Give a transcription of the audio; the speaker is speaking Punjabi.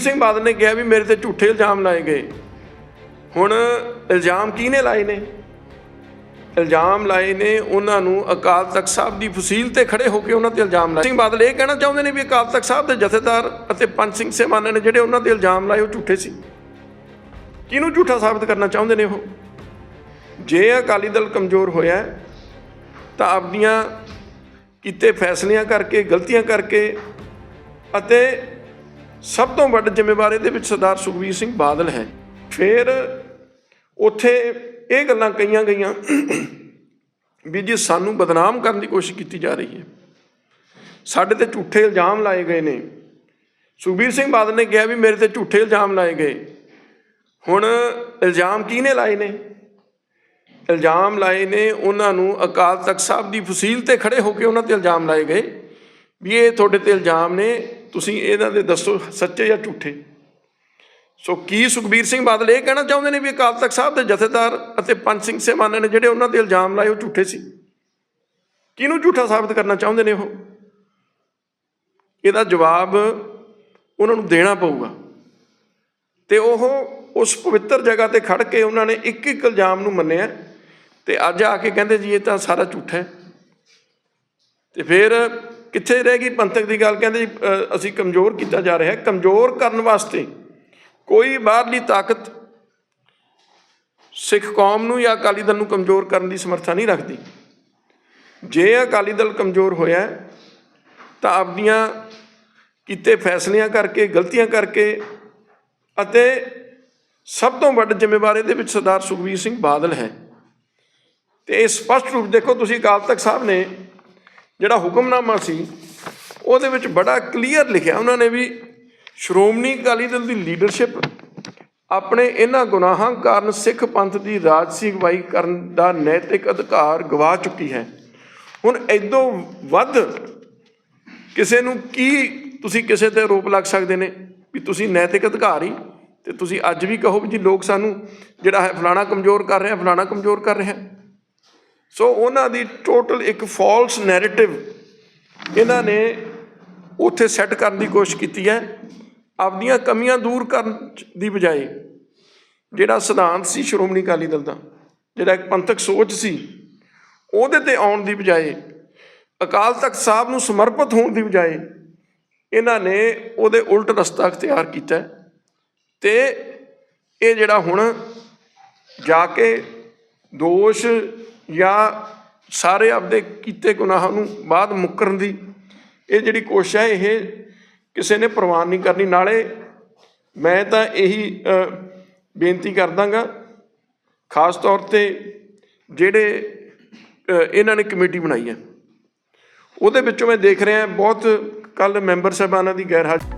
ਸਿੰਘ ਬਾਦਲ ਨੇ ਕਿਹਾ ਵੀ ਮੇਰੇ ਤੇ ਝੂਠੇ ਇਲਜ਼ਾਮ ਲਾਏ ਗਏ। ਹੁਣ ਇਲਜ਼ਾਮ ਕਿਹਨੇ ਲਾਏ ਨੇ? ਇਲਜ਼ਾਮ ਲਾਏ ਨੇ ਉਹਨਾਂ ਨੂੰ ਅਕਾਲ ਤਖਤ ਸਾਹਿਬ ਦੀ ਫਸੀਲ ਤੇ ਖੜੇ ਹੋ ਕੇ ਉਹਨਾਂ ਤੇ ਇਲਜ਼ਾਮ ਲਾਏ। ਸਿੰਘ ਬਾਦਲ ਇਹ ਕਹਿਣਾ ਚਾਹੁੰਦੇ ਨੇ ਵੀ ਅਕਾਲ ਤਖਤ ਸਾਹਿਬ ਦੇ ਜਥੇਦਾਰ ਅਤੇ ਪੰਜ ਸਿੰਘ ਸੇਵਾਨਾਂ ਨੇ ਜਿਹੜੇ ਉਹਨਾਂ ਤੇ ਇਲਜ਼ਾਮ ਲਾਏ ਉਹ ਝੂਠੇ ਸੀ। ਕਿਹਨੂੰ ਝੂਠਾ ਸਾਬਤ ਕਰਨਾ ਚਾਹੁੰਦੇ ਨੇ ਉਹ? ਜੇ ਅਕਾਲੀ ਦਲ ਕਮਜ਼ੋਰ ਹੋਇਆ ਤਾਂ ਆਪਣੀਆਂ ਕੀਤੇ ਫੈਸਲਿਆਂ ਕਰਕੇ, ਗਲਤੀਆਂ ਕਰਕੇ ਅਤੇ ਸਭ ਤੋਂ ਵੱਡ ਜ਼ਿੰਮੇਵਾਰ ਇਹਦੇ ਵਿੱਚ ਸਰਦਾਰ ਸੁਖਬੀਰ ਸਿੰਘ ਬਾਦਲ ਹੈ। ਫਿਰ ਉੱਥੇ ਇਹ ਗੱਲਾਂ ਕਹੀਆਂ ਗਈਆਂ ਵੀ ਜੀ ਸਾਨੂੰ ਬਦਨਾਮ ਕਰਨ ਦੀ ਕੋਸ਼ਿਸ਼ ਕੀਤੀ ਜਾ ਰਹੀ ਹੈ। ਸਾਡੇ ਤੇ ਝੂਠੇ ਇਲਜ਼ਾਮ ਲਾਏ ਗਏ ਨੇ। ਸੁਖਬੀਰ ਸਿੰਘ ਬਾਦਲ ਨੇ ਕਿਹਾ ਵੀ ਮੇਰੇ ਤੇ ਝੂਠੇ ਇਲਜ਼ਾਮ ਲਾਏ ਗਏ। ਹੁਣ ਇਲਜ਼ਾਮ ਕਿਹਨੇ ਲਾਏ ਨੇ? ਇਲਜ਼ਾਮ ਲਾਏ ਨੇ ਉਹਨਾਂ ਨੂੰ ਅਕਾਲ ਤਖਤ ਸਾਹਿਬ ਦੀ ਫਸੀਲ ਤੇ ਖੜੇ ਹੋ ਕੇ ਉਹਨਾਂ ਤੇ ਇਲਜ਼ਾਮ ਲਾਏ ਗਏ ਵੀ ਇਹ ਤੁਹਾਡੇ ਤੇ ਇਲਜ਼ਾਮ ਨੇ। ਤੁਸੀਂ ਇਹਨਾਂ ਦੇ ਦੱਸੋ ਸੱਚੇ ਜਾਂ ਝੂਠੇ? ਸੋ ਕੀ ਸੁਖਬੀਰ ਸਿੰਘ ਬਾਦਲ ਇਹ ਕਹਿਣਾ ਚਾਹੁੰਦੇ ਨੇ ਵੀ ਅਕਾਲ ਤਖਤ ਸਾਹਿਬ ਦੇ ਜਥੇਦਾਰ ਅਤੇ ਪੰਜ ਸਿੰਘ ਸੇਵਾਨਾਂ ਨੇ ਜਿਹੜੇ ਉਹਨਾਂ ਤੇ ਇਲਜ਼ਾਮ ਲਾਏ ਉਹ ਝੂਠੇ ਸੀ? ਕਿਹਨੂੰ ਝੂਠਾ ਸਾਬਤ ਕਰਨਾ ਚਾਹੁੰਦੇ ਨੇ ਉਹ? ਇਹਦਾ ਜਵਾਬ ਉਹਨਾਂ ਨੂੰ ਦੇਣਾ ਪਊਗਾ। ਤੇ ਉਹ ਉਸ ਪਵਿੱਤਰ ਜਗ੍ਹਾ ਤੇ ਖੜ ਕੇ ਉਹਨਾਂ ਨੇ ਇੱਕ ਇੱਕ ਇਲਜ਼ਾਮ ਨੂੰ ਮੰਨਿਆ ਤੇ ਅੱਜ ਆ ਕੇ ਕਹਿੰਦੇ ਜੀ ਇਹ ਤਾਂ ਸਾਰਾ ਝੂਠਾ ਹੈ। ਤੇ ਫਿਰ ਕਿੱਥੇ ਰਹਿ ਗਈ? ਪੰਥਕ ਦੀ ਗੱਲ ਕਹਿੰਦੇ ਅਸੀਂ ਕਮਜ਼ੋਰ ਕੀਤਾ ਜਾ ਰਿਹਾ ਹੈ। ਕਮਜ਼ੋਰ ਕਰਨ ਵਾਸਤੇ ਕੋਈ ਬਾਹਰਲੀ ਤਾਕਤ ਸਿੱਖ ਕੌਮ ਨੂੰ ਜਾਂ ਅਕਾਲੀ ਦਲ ਨੂੰ ਕਮਜ਼ੋਰ ਕਰਨ ਦੀ ਸਮਰੱਥਾ ਨਹੀਂ ਰੱਖਦੀ। ਜੇ ਅਕਾਲੀ ਦਲ ਕਮਜ਼ੋਰ ਹੋਇਆ ਤਾਂ ਆਪਣੀਆਂ ਕੀਤੇ ਫੈਸਲਿਆਂ ਕਰਕੇ, ਗਲਤੀਆਂ ਕਰਕੇ ਅਤੇ ਸਭ ਤੋਂ ਵੱਡ ਜ਼ਿੰਮੇਵਾਰ ਇਹਦੇ ਵਿੱਚ ਸਰਦਾਰ ਸੁਖਬੀਰ ਸਿੰਘ ਬਾਦਲ ਹੈ। ਤੇ ਇਹ ਸਪਸ਼ਟ ਰੂਪ ਦੇਖੋ, ਤੁਸੀਂ ਅਕਾਲ ਤਖਤ ਸਾਹਿਬ ਨੇ ਜਿਹੜਾ ਹੁਕਮਨਾਮਾ ਸੀ, ਉਹਦੇ ਵਿੱਚ ਬੜਾ ਕਲੀਅਰ ਲਿਖਿਆ। ਉਹਨਾਂ ਨੇ ਵੀ ਸ਼੍ਰੋਮਣੀ ਅਕਾਲੀ ਦਲ ਦੀ ਲੀਡਰਸ਼ਿਪ ਆਪਣੇ ਇਹਨਾਂ ਗੁਨਾਹਾਂ ਕਾਰਨ ਸਿੱਖ ਪੰਥ ਦੀ ਰਾਜਸੀ ਅਗਵਾਈ ਕਰਨ ਦਾ ਨੈਤਿਕ ਅਧਿਕਾਰ ਗਵਾ ਚੁੱਕੀ ਹੈ। ਹੁਣ ਐਦੋਂ ਵੱਧ ਕਿਸੇ ਨੂੰ ਕੀ ਤੁਸੀਂ ਕਿਸੇ ਤੇ ਆਰੋਪ ਲੱਗ ਸਕਦੇ ਨੇ ਵੀ ਤੁਸੀਂ ਨੈਤਿਕ ਅਧਿਕਾਰੀ ਤੇ ਤੁਸੀਂ ਅੱਜ ਵੀ ਕਹੋ ਵੀ ਜੀ ਲੋਕ ਸਾਨੂੰ ਜਿਹੜਾ ਹੈ ਫਲਾਣਾ ਕਮਜ਼ੋਰ ਕਰ ਰਿਹਾ, ਫਲਾਣਾ ਕਮਜ਼ੋਰ ਕਰ ਰਿਹਾ। ਸੋ ਉਹਨਾਂ ਦੀ ਟੋਟਲ ਇੱਕ ਫਾਲਸ ਨੈਰੇਟਿਵ ਇਹਨਾਂ ਨੇ ਉੱਥੇ ਸੈੱਟ ਕਰਨ ਦੀ ਕੋਸ਼ਿਸ਼ ਕੀਤੀ ਹੈ, ਆਪਣੀਆਂ ਕਮੀਆਂ ਦੂਰ ਕਰਨ ਦੀ ਬਜਾਏ ਜਿਹੜਾ ਸਿਧਾਂਤ ਸੀ ਸ਼੍ਰੋਮਣੀ ਅਕਾਲੀ ਦਲ ਦਾ, ਜਿਹੜਾ ਇੱਕ ਪੰਥਕ ਸੋਚ ਸੀ, ਉਹਦੇ ਤੇ ਆਉਣ ਦੀ ਬਜਾਏ, ਅਕਾਲ ਤਖਤ ਸਾਹਿਬ ਨੂੰ ਸਮਰਪਿਤ ਹੋਣ ਦੀ ਬਜਾਏ ਇਹਨਾਂ ਨੇ ਉਹਦੇ ਉਲਟ ਰਸਤਾ ਅਖਤਿਆਰ ਕੀਤਾ ਹੈ। ਤੇ ਇਹ ਜਿਹੜਾ ਹੁਣ ਜਾ ਕੇ ਦੋਸ਼ ਜਾਂ ਸਾਰੇ ਆਪਦੇ ਕੀਤੇ ਗੁਨਾਹਾਂ ਨੂੰ ਬਾਅਦ ਮੁੱਕਰਨ ਦੀ, ਇਹ ਜਿਹੜੀ ਕੋਸ਼ਿਸ਼ ਹੈ, ਇਹ ਕਿਸੇ ਨੇ ਪ੍ਰਵਾਨ ਨਹੀਂ ਕਰਨੀ। ਨਾਲੇ ਮੈਂ ਤਾਂ ਇਹੀ ਬੇਨਤੀ ਕਰਦਾਗਾ, ਖਾਸ ਤੌਰ ਤੇ ਜਿਹੜੇ ਇਹਨਾਂ ਨੇ ਕਮੇਟੀ ਬਣਾਈ ਹੈ। ਉਹਦੇ ਵਿੱਚੋਂ ਮੈਂ ਦੇਖ ਰਿਹਾ, ਬਹੁਤ ਕੱਲ ਮੈਂਬਰ ਸਾਹਿਬਾਨਾਂ ਦੀ ਗੈਰ ਹਾਜ਼ਰੀ